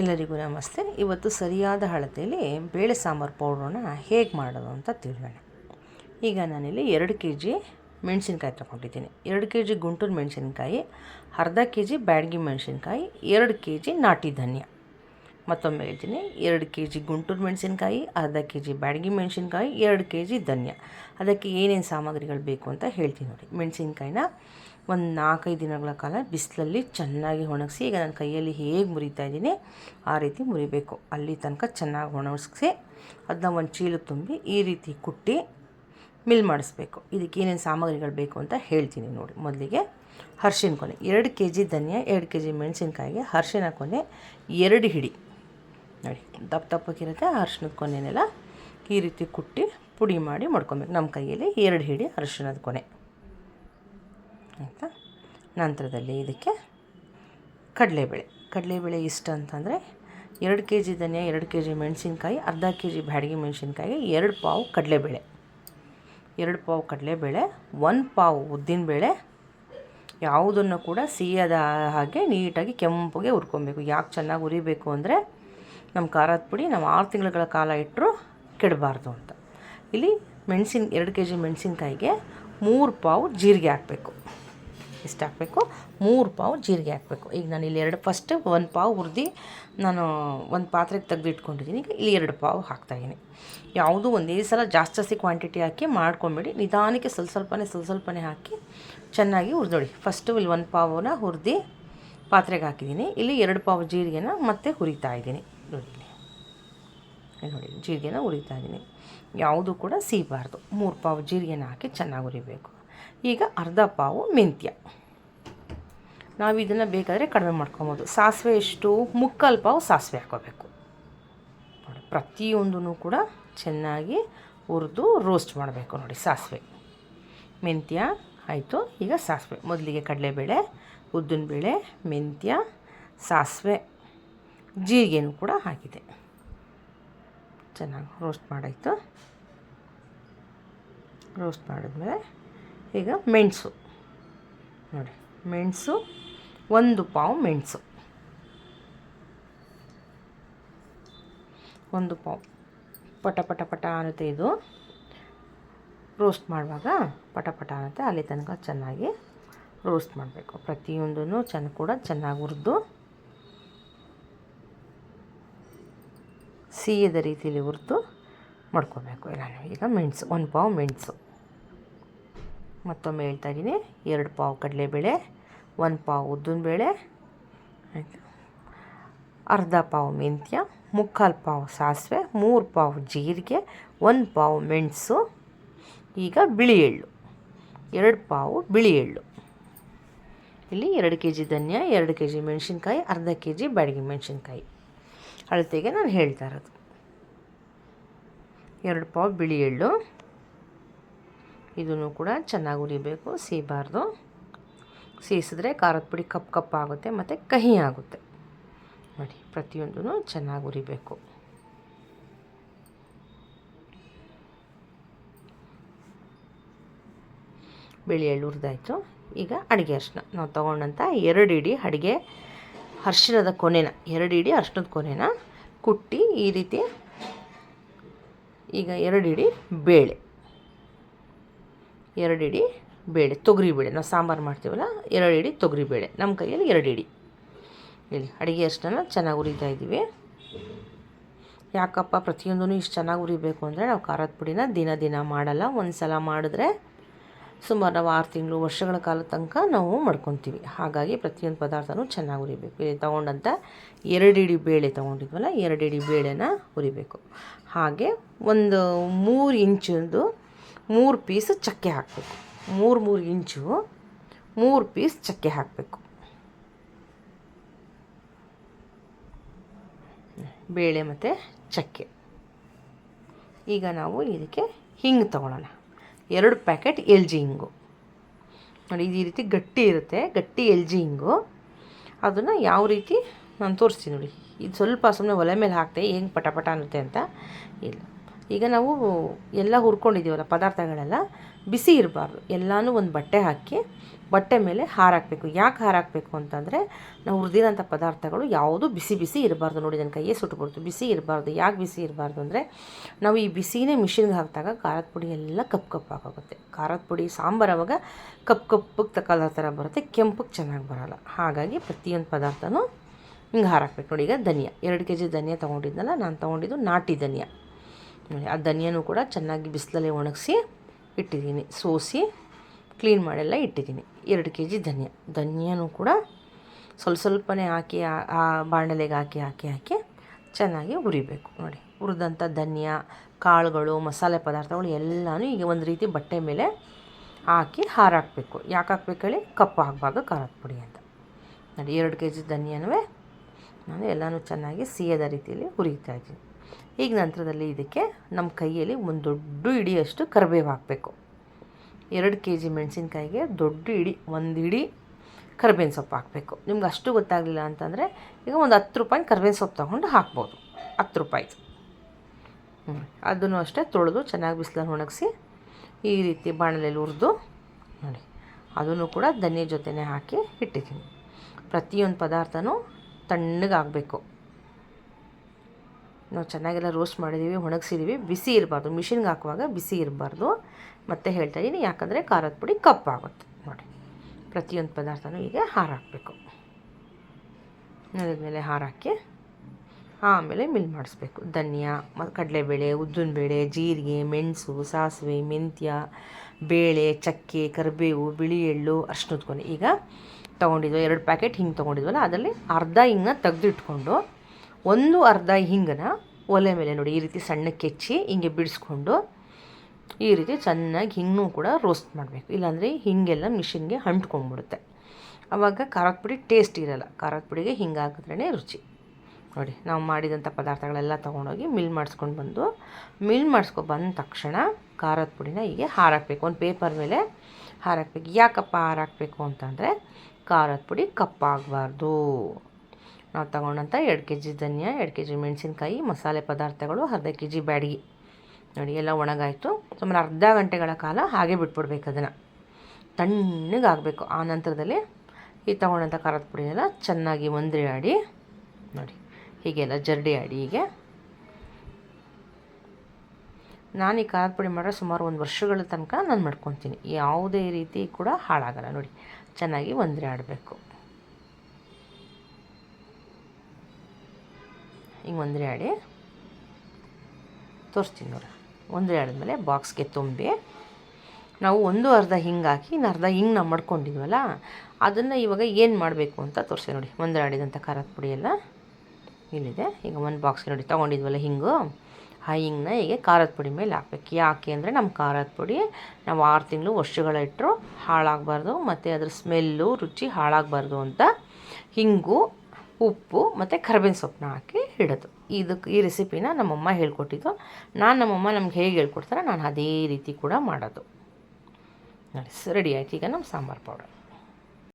ಎಲ್ಲರಿಗೂ ನಮಸ್ತೆ. ಇವತ್ತು ಸರಿಯಾದ ಅಳತೆಯಲ್ಲಿ ಬೇಳೆ ಸಾಂಬಾರು ಪೌಡ್ರನ್ನ ಹೇಗೆ ಮಾಡೋದು ಅಂತ ತಿಳಿಯೋಣ. ಈಗ ನಾನಿಲ್ಲಿ ಎರಡು ಕೆ ಜಿ ಮೆಣಸಿನ್ಕಾಯಿ ತೊಗೊಂಡಿದ್ದೀನಿ. ಎರಡು ಕೆ ಜಿ ಗುಂಟೂರು ಮೆಣಸಿನ್ಕಾಯಿ, ಅರ್ಧ ಕೆ ಜಿ ಬ್ಯಾಡಗಿ ಮೆಣಸಿನ್ಕಾಯಿ, ಎರಡು ಕೆ ಜಿ ನಾಟಿ ಧನ್ಯ. ಮತ್ತೊಮ್ಮೆ ಹೇಳ್ತೀನಿ, ಎರಡು ಕೆ ಜಿ ಗುಂಟೂರು ಮೆಣಸಿನ್ಕಾಯಿ, ಅರ್ಧ ಕೆ ಜಿ ಬ್ಯಾಡ್ಗಿ ಮೆಣಸಿನ್ಕಾಯಿ, ಎರಡು ಕೆ ಜಿ ಧನ್ಯ. ಅದಕ್ಕೆ ಏನೇನು ಸಾಮಗ್ರಿಗಳು ಬೇಕು ಅಂತ ಹೇಳ್ತೀನಿ ನೋಡಿ. ಮೆಣಸಿನ್ಕಾಯಿನ ಒಂದು ನಾಲ್ಕೈದು ದಿನಗಳ ಕಾಲ ಬಿಸಿಲಲ್ಲಿ ಚೆನ್ನಾಗಿ ಒಣಗಿಸಿ, ಈಗ ನನ್ನ ಕೈಯಲ್ಲಿ ಹೇಗೆ ಮುರಿತಾ ಇದ್ದೀನಿ, ಆ ರೀತಿ ಮುರಿಬೇಕು. ಅಲ್ಲಿ ತನಕ ಚೆನ್ನಾಗಿ ಒಣಗಿಸಿ ಅದನ್ನ ಒಂದು ಚೀಲ ತುಂಬಿ ಈ ರೀತಿ ಕುಟ್ಟಿ ಮಿಲ್ ಮಾಡಿಸ್ಬೇಕು. ಇದಕ್ಕೆ ಏನೇನು ಸಾಮಗ್ರಿಗಳು ಬೇಕು ಅಂತ ಹೇಳ್ತೀನಿ ನೋಡಿ. ಮೊದಲಿಗೆ ಹರ್ಷಿನ ಕೊನೆ, ಎರಡು ಕೆ ಜಿ ಧನಿಯಾ, ಎರಡು ಕೆ ಜಿ ಮೆಣಸಿನ್ಕಾಯಿಗೆ ಅರ್ಶಿನ ಕೊನೆ, ಎರಡು ಹಿಡಿ. ನೋಡಿ, ದಪ್ಪ ದಪ್ಪಕ್ಕಿರುತ್ತೆ ಅರ್ಶಿನದ ಕೊನೆನೆಲ್ಲ ಈ ರೀತಿ ಕುಟ್ಟಿ ಪುಡಿ ಮಾಡಿ ಮಾಡ್ಕೊಬೇಕು. ನಮ್ಮ ಕೈಯಲ್ಲಿ ಎರಡು ಹಿಡಿ ಅರಿಶಿಣದ ಕೊನೆ. ಆಯಿತಾ ನಂತರದಲ್ಲಿ ಇದಕ್ಕೆ ಕಡಲೆಬೇಳೆ. ಕಡಲೆಬೇಳೆ ಇಷ್ಟ ಅಂತಂದರೆ ಎರಡು ಕೆ ಜಿ ಧನಿಯಾ, ಎರಡು ಕೆ ಜಿ ಮೆಣಸಿನ್ಕಾಯಿ, ಅರ್ಧ ಕೆ ಜಿ ಬ್ಯಾಡಗಿ ಮೆಣಸಿನ್ಕಾಯಿಗೆ ಎರಡು ಪಾವು ಕಡಲೆಬೇಳೆ. ಎರಡು ಪಾವು ಕಡಲೆಬೇಳೆ, ಒಂದು ಪಾವು ಉದ್ದಿನಬೇಳೆ. ಯಾವುದನ್ನು ಕೂಡ ಸಿಹಿಯಾದ ಹಾಗೆ ನೀಟಾಗಿ ಕೆಂಪಗೆ ಹುರ್ಕೊಬೇಕು. ಯಾಕೆ ಚೆನ್ನಾಗಿ ಉರಿಬೇಕು ಅಂದರೆ ನಮ್ಮ ಖಾರದ ಪುಡಿ ನಾವು ಆರು ತಿಂಗಳುಗಳ ಕಾಲ ಇಟ್ಟರು ಕೆಡಬಾರ್ದು ಅಂತ. ಇಲ್ಲಿ ಮೆಣಸಿನ, ಎರಡು ಕೆ ಜಿ ಮೆಣಸಿನ್ಕಾಯಿಗೆ ಮೂರು ಪಾವು ಜೀರಿಗೆ ಹಾಕಬೇಕು. ಎಷ್ಟು ಹಾಕಬೇಕು. ಮೂರು ಪಾವು ಜೀರಿಗೆ ಹಾಕಬೇಕು. ಈಗ ನಾನು ಇಲ್ಲಿ ಎರಡು ಫಸ್ಟ್ ಒಂದು ಪಾವು ಹುರಿದು ನಾನು ಒಂದು ಪಾತ್ರೆಗೆ ತೆಗೆದು ಇಟ್ಕೊಂಡಿದ್ದೀನಿ ಈಗ ಇಲ್ಲಿ ಎರಡು ಪಾವು ಹಾಕ್ತಾಯಿದ್ದೀನಿ ಯಾವುದೂ ಒಂದೇ ಸಲ ಜಾಸ್ತಿ ಜಾಸ್ತಿ ಕ್ವಾಂಟಿಟಿ ಹಾಕಿ ಮಾಡ್ಕೊಂಬಿಡಿ. ನಿಧಾನಕ್ಕೆ ಸ್ವಲ್ಪ ಸ್ವಲ್ಪನೇ ಸ್ವಲ್ಪ ಸ್ವಲ್ಪನೇ ಹಾಕಿ ಚೆನ್ನಾಗಿ ಹುರಿದೋಡಿ. ಫಸ್ಟು ಇಲ್ಲಿ ಒಂದು ಪಾವನ್ನ ಹುರಿದು ಪಾತ್ರೆಗೆ ಹಾಕಿದ್ದೀನಿ. ಇಲ್ಲಿ ಎರಡು ಪಾವು ಜೀರಿಗೆನ ಮತ್ತೆ ಹುರಿತಾ ಇದ್ದೀನಿ. ನೋಡಿ ನೋಡಿ, ಜೀರಿಗೆನ ಹುರಿತಾ ಇದ್ದೀನಿ. ಯಾವುದು ಕೂಡ ಸೀಬಾರ್ದು. ಮೂರು ಪಾವು ಜೀರಿಗೆನ ಹಾಕಿ ಚೆನ್ನಾಗಿ ಹುರಿಬೇಕು. ಈಗ ಅರ್ಧ ಪಾವು ಮೆಂತ್ಯ. ನಾವು ಇದನ್ನು ಬೇಕಾದರೆ ಕಡಿಮೆ ಮಾಡ್ಕೊಬೋದು. ಸಾಸಿವೆ ಎಷ್ಟು? ಮುಕ್ಕಾಲು ಪಾವು ಸಾಸಿವೆ ಹಾಕೋಬೇಕು ನೋಡಿ ಪ್ರತಿಯೊಂದೂ ಕೂಡ ಚೆನ್ನಾಗಿ ಹುರಿದು ರೋಸ್ಟ್ ಮಾಡಬೇಕು ನೋಡಿ ಸಾಸಿವೆ. ಮೆಂತ್ಯ, ಆಯಿತು. ಈಗ ಸಾಸಿವೆ. ಮೊದಲಿಗೆ ಕಡಲೆಬೇಳೆ, ಉದ್ದಿನಬೇಳೆ, ಮೆಂತ್ಯ, ಸಾಸಿವೆ, ಜೀರಿಗೆನೂ ಕೂಡ ಹಾಕಿದೆ. ಚೆನ್ನಾಗಿ ರೋಸ್ಟ್ ಮಾಡಾಯಿತು. ರೋಸ್ಟ್ ಮಾಡಿದ್ಮೇಲೆ ಈಗ ಮೆಣಸು. ನೋಡಿ, ಮೆಣಸು, ಒಂದು ಪಾವು ಮೆಣಸು. ಒಂದು ಪಾವು. ಪಟ ಪಟ ಪಟ ಅನ್ನುತ್ತೆ ಇದು. ರೋಸ್ಟ್ ಮಾಡುವಾಗ ಪಟ ಪಟ ಅನ್ನುತ್ತೆ. ಅಲ್ಲಿ ತನಕ ಚೆನ್ನಾಗಿ ರೋಸ್ಟ್ ಮಾಡಬೇಕು. ಪ್ರತಿಯೊಂದೂ ಚೆನ್ನ ಕೂಡ ಚೆನ್ನಾಗಿ ಹುರಿದು ಸಿಹಿಯದ ರೀತಿಯಲ್ಲಿ ಹುರಿದು ಮಾಡ್ಕೋಬೇಕು ಈಗ ಮೆಣಸು, ಒಂದು ಪಾವು ಮೆಣಸು. ಮತ್ತೊಮ್ಮೆ ಹೇಳ್ತಾ ಇದ್ದೀನಿ ಎರಡು ಪಾವು ಕಡಲೆಬೇಳೆ, ಒಂದು ಪಾವು ಉದ್ದಿನಬೇಳೆ, ಆಯಿತು? ಅರ್ಧ ಪಾವು ಮೆಂತ್ಯ, ಮುಕ್ಕಾಲು ಪಾವು ಸಾಸಿವೆ, ಮೂರು ಪಾವು ಜೀರಿಗೆ, ಒಂದು ಪಾವು ಮೆಣಸು, ಈಗ ಬಿಳಿ ಎಳ್ಳು. ಎರಡು ಪಾವು ಬಿಳಿ ಎಳ್ಳು. ಇಲ್ಲಿ ಎರಡು ಕೆ ಜಿ ಧನ್ಯ, ಎರಡು ಕೆ ಜಿ ಮೆಣಸಿನ್ಕಾಯಿ, ಅರ್ಧ ಕೆ ಜಿ ಬ್ಯಾಡಗಿ ಮೆಣಸಿನ್ಕಾಯಿ. ಅಳತೆಗೆ ನಾನು ಹೇಳ್ತಾ ಇರೋದು. ಎರಡು ಪಾವು ಬಿಳಿ ಎಳ್ಳು ಇದನ್ನು ಕೂಡ ಚೆನ್ನಾಗಿ ಉರಿಬೇಕು ಸೀಬಾರ್ದು. ಸೀಸಿದ್ರೆ ಖಾರದ ಪುಡಿ ಕಪ್ಪು ಕಪ್ಪು ಆಗುತ್ತೆ, ಮತ್ತು ಕಹಿ ಆಗುತ್ತೆ. ನೋಡಿ ಪ್ರತಿಯೊಂದೂ ಚೆನ್ನಾಗಿ ಉರಿಬೇಕು ಬಿಳಿ ಎಳ್ಳು ಹುರಿದಾಯಿತು. ಈಗ ಅಡುಗೆ ಅರ್ಶಿನ ನಾವು ತೊಗೊಂಡಂಥ ಎರಡು ಇಡಿ ಅಡುಗೆ ಅರಿಶಿಣದ ಕೊನೆನ, ಎರಡು ಇಡಿ ಅರ್ಶಿನದ ಕೊನೆನ ಕುಟ್ಟಿ ಈ ರೀತಿ ಈಗ ಎರಡು ಇಡಿ ಬೇಳೆ. ಎರಡು ಇಡಿ ಬೇಳೆ, ತೊಗರಿ ಬೇಳೆ. ನಾವು ಸಾಂಬಾರು ಮಾಡ್ತೀವಲ್ಲ, ಎರಡು ಇಡಿ ತೊಗರಿ ಬೇಳೆ. ನಮ್ಮ ಕೈಯಲ್ಲಿ ಎರಡು ಇಡಿ. ಇಲ್ಲಿ ಅಡುಗೆ ಅಷ್ಟನ್ನು ಚೆನ್ನಾಗಿ ಉರಿತಾ ಇದ್ದೀವಿ. ಯಾಕಪ್ಪ ಪ್ರತಿಯೊಂದೂ ಇಷ್ಟು ಚೆನ್ನಾಗಿ ಉರಿಬೇಕು ಅಂದರೆ ನಾವು ಖಾರದ ಪುಡಿನ ದಿನ ದಿನ ಮಾಡಲ್ಲ. ಒಂದು ಸಲ ಮಾಡಿದ್ರೆ ಸುಮಾರು ನಾವು ಆರು ತಿಂಗಳು, ವರ್ಷಗಳ ಕಾಲ ತನಕ ನಾವು ಮಾಡ್ಕೊತೀವಿ. ಹಾಗಾಗಿ ಪ್ರತಿಯೊಂದು ಪದಾರ್ಥನೂ ಚೆನ್ನಾಗಿ ಉರಿಬೇಕು ಇಲ್ಲಿ ತೊಗೊಂಡಂಥ ಎರಡು ಇಡಿ ಬೇಳೆ ತೊಗೊಂಡಿದ್ವಲ್ಲ, ಎರಡು ಇಡಿ ಬೇಳೆನ ಹುರಿಬೇಕು. ಹಾಗೆ ಒಂದು ಮೂರು ಇಂಚಿಂದು ಮೂರು ಪೀಸ್ ಚಕ್ಕೆ ಹಾಕಬೇಕು. ಮೂರು ಮೂರು ಇಂಚು, ಮೂರು ಪೀಸ್ ಚಕ್ಕೆ ಹಾಕಬೇಕು. ಬೇಳೆ ಮತ್ತು ಚಕ್ಕೆ. ಈಗ ನಾವು ಇದಕ್ಕೆ ಹಿಂಗೆ ತೊಗೊಳ್ಳೋಣ ಎರಡು ಪ್ಯಾಕೆಟ್ ಎಲ್ ಜಿ ಹಿಂಗು ನೋಡಿ, ಇದು ರೀತಿ ಗಟ್ಟಿ ಇರುತ್ತೆ, ಗಟ್ಟಿ ಎಲ್ ಜಿ ಹಿಂಗು ಅದನ್ನು ಯಾವ ರೀತಿ, ನಾನು ತೋರಿಸ್ತೀನಿ ನೋಡಿ. ಇದು ಸ್ವಲ್ಪ ಸುಮ್ಮನೆ ಒಲೆ ಮೇಲೆ ಹಾಕ್ತೆ ಹೆಂಗೆ ಪಟ ಪಟ ಅನ್ನುತ್ತೆ ಅಂತ ಇಲ್ಲ. ಈಗ ನಾವು ಎಲ್ಲ ಹುರ್ಕೊಂಡಿದ್ದೀವಲ್ಲ ಪದಾರ್ಥಗಳೆಲ್ಲ, ಬಿಸಿ ಇರಬಾರ್ದು. ಎಲ್ಲನೂ ಒಂದು ಬಟ್ಟೆ ಹಾಕಿ, ಬಟ್ಟೆ ಮೇಲೆ ಹಾರಾಕಬೇಕು ಯಾಕೆ ಹಾರಾಕಬೇಕು ಅಂತಂದರೆ, ನಾವು ಹುರಿದಿರೋಂಥ ಪದಾರ್ಥಗಳು ಯಾವುದೂ ಬಿಸಿ ಬಿಸಿ ಇರಬಾರ್ದು. ನೋಡಿ ನನ್ನ ಕೈಯೇ ಸುಟ್ಬಿಡ್ತು. ಬಿಸಿ ಇರಬಾರ್ದು. ಯಾಕೆ ಬಿಸಿ ಇರಬಾರ್ದು ಅಂದರೆ, ನಾವು ಈ ಬಿಸಿನೇ ಮಿಷಿನ್ಗೆ ಹಾಕಿದಾಗ ಖಾರದ ಪುಡಿ ಎಲ್ಲ ಕಪ್ಪು ಕಪ್ಪಾಗೋಗುತ್ತೆ ಖಾರದ ಪುಡಿ, ಸಾಂಬಾರು ಅವಾಗ ಕಪ್ಪು ಕಪ್ಪಗೆ ತಗೊಳ್ಳೋ ಥರ ಬರುತ್ತೆ. ಕೆಂಪಗೆ ಚೆನ್ನಾಗಿ ಬರೋಲ್ಲ. ಹಾಗಾಗಿ ಪ್ರತಿಯೊಂದು ಪದಾರ್ಥನೂ ಹಿಂಗೆ ಹಾರಾಕ್ಬೇಕು ನೋಡಿ, ಈಗ ಧನಿಯಾ. ಎರಡು ಕೆ ಜಿ ಧನಿಯಾ ತೊಗೊಂಡಿದ್ದಲ್ಲ ನಾನು ತೊಗೊಂಡಿದ್ದು ನಾಟಿ ಧನಿಯಾ. ಆ ಧನಿಯನ್ನು ಕೂಡ ಚೆನ್ನಾಗಿ ಬಿಸಿಲಲ್ಲಿ ಒಣಗಿಸಿ ಇಟ್ಟಿದ್ದೀನಿ. ಸೋಸಿ ಕ್ಲೀನ್ ಮಾಡೆಲ್ಲ ಇಟ್ಟಿದ್ದೀನಿ. ಎರಡು ಕೆ ಜಿ ಧನಿಯ. ಧನಿಯನ್ನು ಕೂಡ ಸ್ವಲ್ಪ ಸ್ವಲ್ಪನೇ ಹಾಕಿ, ಆ- ಬಾಣಲೆಗೆ ಹಾಕಿ ಹಾಕಿ ಹಾಕಿ ಚೆನ್ನಾಗಿ ಹುರಿಬೇಕು. ನೋಡಿ, ಹುರಿದಂಥ ಧನಿಯ, ಕಾಳುಗಳು, ಮಸಾಲೆ ಪದಾರ್ಥಗಳು ಎಲ್ಲನೂ ಈಗ ಒಂದು ರೀತಿ ಬಟ್ಟೆ ಮೇಲೆ ಹಾಕಿ ಹಾರಾಕಬೇಕು. ಯಾಕೆ ಹಾಕ್ಬೇಕು ಹೇಳಿ? ಕಪ್ಪು ಹಾಕಬಾರ್ದು ಖಾರದ ಪುಡಿ ಅಂತ. ನೋಡಿ, ಎರಡು ಕೆ ಜಿ ಧನಿಯನ್ನೇ ನಾನು ಎಲ್ಲನೂ ಚೆನ್ನಾಗಿ ಸಿಹಿಯದ ರೀತಿಯಲ್ಲಿ ಹುರಿತಾ ಇದ್ದೀನಿ. ಈಗ ನಂತರದಲ್ಲಿ ಇದಕ್ಕೆ ನಮ್ಮ ಕೈಯಲ್ಲಿ ಒಂದು ದೊಡ್ಡ ಇಡಿಯಷ್ಟು ಕರಿಬೇವು ಹಾಕಬೇಕು. ಎರಡು ಕೆ ಜಿ ಮೆಣಸಿನ್ಕಾಯಿಗೆ ದೊಡ್ಡ ಇಡಿ, ಒಂದು ಇಡಿ ಕರ್ಬೇವಿನ ಸೊಪ್ಪು ಹಾಕಬೇಕು. ನಿಮ್ಗೆ ಅಷ್ಟು ಗೊತ್ತಾಗಲಿಲ್ಲ ಅಂತಂದರೆ ಈಗ ಒಂದು ಹತ್ತು ರೂಪಾಯಿ ಕರ್ಬೇವಿನ ಸೊಪ್ಪು ತೊಗೊಂಡು ಹಾಕ್ಬೋದು. ಹತ್ತು ರೂಪಾಯಿ. ಅದನ್ನು ಅಷ್ಟೇ ತೊಳೆದು ಚೆನ್ನಾಗಿ ಬಿಸಿಲಲ್ಲಿ ಒಣಗಿಸಿ ಈ ರೀತಿ ಬಾಣಲೆಯಲ್ಲಿ ಹುರಿದು ನೋಡಿ, ಅದನ್ನು ಕೂಡ ಧನಿಯ ಜೊತೆನೇ ಹಾಕಿ ಇಟ್ಟಿದ್ದೀನಿ. ಪ್ರತಿಯೊಂದು ಪದಾರ್ಥನೂ ತಣ್ಣಗಾಗಬೇಕು. ನಾವು ಚೆನ್ನಾಗೆಲ್ಲ ರೋಸ್ಟ್ ಮಾಡಿದ್ದೀವಿ, ಒಣಗಿಸಿದ್ದೀವಿ, ಬಿಸಿ ಇರಬಾರ್ದು. ಮಿಷಿನ್ಗೆ ಹಾಕುವಾಗ ಬಿಸಿ ಇರಬಾರ್ದು. ಮತ್ತೆ ಹೇಳ್ತಾ ಇದ್ದೀನಿ ಯಾಕಂದರೆ ಖಾರದ ಪುಡಿ ಕಪ್ಪಾಗುತ್ತೆ ನೋಡಿ, ಪ್ರತಿಯೊಂದು ಪದಾರ್ಥನೂ ಈಗ ಹಾರಾಕಬೇಕು ನೆಲದ ಮೇಲೆ ಹಾರಾಕಿ ಆಮೇಲೆ ಮಿಲ್ ಮಾಡಿಸ್ಬೇಕು. ಧನಿಯಾ ಮತ್ತು ಕಡಲೆಬೇಳೆ, ಉದ್ದಿನಬೇಳೆ, ಜೀರಿಗೆ, ಮೆಣಸು, ಸಾಸಿವೆ, ಮೆಂತ್ಯ, ಬೇಳೆ, ಚಕ್ಕೆ, ಕರಿಬೇವು, ಬಿಳಿ ಎಳ್ಳು ಅಷ್ಟು ಈಗ ತೊಗೊಂಡಿದ್ವು, ಎರಡು ಪ್ಯಾಕೆಟ್ ಹಿಂಗೆ ತೊಗೊಂಡಿದ್ವಲ್ಲ, ಅದರಲ್ಲಿ ಅರ್ಧ ಹಿಂಗನ್ನ ತೆಗೆದಿಟ್ಕೊಂಡು ಒಂದು ಅರ್ಧ ಹಿಂಗನ ಒಲೆ ಮೇಲೆ ನೋಡಿ ಈ ರೀತಿ ಸಣ್ಣ ಕೆಚ್ಚಿ ಹಿಂಗೆ ಬಿಡಿಸ್ಕೊಂಡು ಈ ರೀತಿ ಚೆನ್ನಾಗಿ ಹಿಂಗೂ ಕೂಡ ರೋಸ್ಟ್ ಮಾಡಬೇಕು. ಇಲ್ಲಾಂದರೆ ಹಿಂಗೆಲ್ಲ ಮಿಷಿನ್ಗೆ ಅಂಟ್ಕೊಂಡ್ಬಿಡುತ್ತೆ. ಆವಾಗ ಖಾರದ ಪುಡಿ ಟೇಸ್ಟ್ ಇರಲ್ಲ. ಖಾರದ ಪುಡಿಗೆ ಹಿಂಗೆ ರುಚಿ. ನೋಡಿ, ನಾವು ಮಾಡಿದಂಥ ಪದಾರ್ಥಗಳೆಲ್ಲ ತೊಗೊಂಡೋಗಿ ಮಿಲ್ ಮಾಡಿಸ್ಕೊಂಡು ಬಂದು ಮಿಲ್ ಮಾಡಿಸ್ಕೊ ಬಂದ ತಕ್ಷಣ ಖಾರದ ಪುಡಿನ ಹೀಗೆ ಹಾರಾಕಬೇಕು. ಒಂದು ಪೇಪರ್ ಮೇಲೆ ಹಾರಾಕಬೇಕು. ಯಾಕಪ್ಪ ಹಾರಾಕಬೇಕು ಅಂತಂದರೆ ಖಾರದ ಪುಡಿ ಕಪ್ಪಾಗಬಾರ್ದು. ನಾವು ತಗೊಂಡಂಥ ಎರಡು ಕೆ ಜಿ ಧನಿಯಾ, ಎರಡು ಕೆ ಜಿ ಮೆಣಸಿನ್ಕಾಯಿ, ಮಸಾಲೆ ಪದಾರ್ಥಗಳು, ಅರ್ಧ ಕೆ ಜಿ ಬ್ಯಾಡಿಗೆ. ನೋಡಿ, ಎಲ್ಲ ಒಣಗಾಯಿತು. ಸುಮಾರು ಅರ್ಧ ಗಂಟೆಗಳ ಕಾಲ ಹಾಗೆ ಬಿಟ್ಬಿಡ್ಬೇಕು ಅದನ್ನು. ತಣ್ಣಗಾಗಬೇಕು ಆ ನಂತರದಲ್ಲಿ ಈ ತಗೊಂಡಂಥ ಖಾರದ ಪುಡಿನೆಲ್ಲ ಚೆನ್ನಾಗಿ ಒಂದ್ರೆ ಆಡಿ ನೋಡಿ, ಹೀಗೆಲ್ಲ ಜರಡಿ ಆಡಿ ಹೀಗೆ. ನಾನು ಈ ಖಾರದ ಪುಡಿ ಮಾಡಿದ್ರೆ ಸುಮಾರು ಒಂದು ವರ್ಷಗಳ ತನಕ ನಾನು ಮಾಡ್ಕೊತೀನಿ. ಯಾವುದೇ ರೀತಿ ಕೂಡ ಹಾಳಾಗಲ್ಲ. ನೋಡಿ, ಚೆನ್ನಾಗಿ ಒಂದ್ರೆ ಆಡಬೇಕು ಹಿಂಗೆ ಒಂದ್ರೆ ಆಡಿ ತೋರಿಸ್ತೀನಿ ನೋಡಿ. ಒಂದ್ರೆ ಆಡಿದ್ಮೇಲೆ ಬಾಕ್ಸ್ಗೆ ತುಂಬಿ ನಾವು ಒಂದು ಅರ್ಧ ಹಿಂಗೆ ಹಾಕಿ ಇನ್ನು ಅರ್ಧ ಹಿಂಗೆ ನಾವು ಮಾಡ್ಕೊಂಡಿದ್ವಲ್ಲ, ಅದನ್ನು ಇವಾಗ ಏನು ಮಾಡಬೇಕು ಅಂತ ತೋರಿಸಿ ನೋಡಿ. ಒಂದ್ರೆ ಆಡಿದಂಥ ಖಾರದ ಪುಡಿ ಎಲ್ಲ ಇಲ್ಲಿದೆ. ಈಗ ಒಂದು ಬಾಕ್ಸ್ಗೆ ನೋಡಿ, ತೊಗೊಂಡಿದ್ವಲ್ಲ ಹಿಂಗು. ಆ ಹಿಂಗನ್ನ ಹೀಗೆ ಖಾರದ ಪುಡಿ ಮೇಲೆ ಹಾಕ್ಬೇಕು. ಯಾಕೆ ಅಂದರೆ ನಮ್ಮ ಖಾರದ ಪುಡಿ ನಾವು ಆರು ತಿಂಗಳು ವರ್ಷಗಳ ಇಟ್ಟರು ಹಾಳಾಗಬಾರ್ದು, ಮತ್ತು ಅದ್ರ ಸ್ಮೆಲ್ಲು, ರುಚಿ ಹಾಳಾಗಬಾರ್ದು ಅಂತ ಹಿಂಗು, ಉಪ್ಪು, ಮತ್ತು ಕರ್ಬೇವಿನ ಸೊಪ್ಪನ್ನ ಹಾಕಿ ಇಡೋದು ಇದಕ್ಕೆ ಈ ರೆಸಿಪಿನ ನಮ್ಮಮ್ಮ ಹೇಳ್ಕೊಟ್ಟಿದ್ದು. ನಾನು ನಮ್ಮಮ್ಮ ನಮ್ಗೆ ಹೇಗೆ ಹೇಳ್ಕೊಡ್ತಾರೆ ನಾನು ಅದೇ ರೀತಿ ಕೂಡ ಮಾಡೋದು. ನೋಡಿ ರೆಡಿ ಆಯ್ತು. ಈಗ ನಮ್ಮ ಸಾಂಬಾರು ಪೌಡರ್.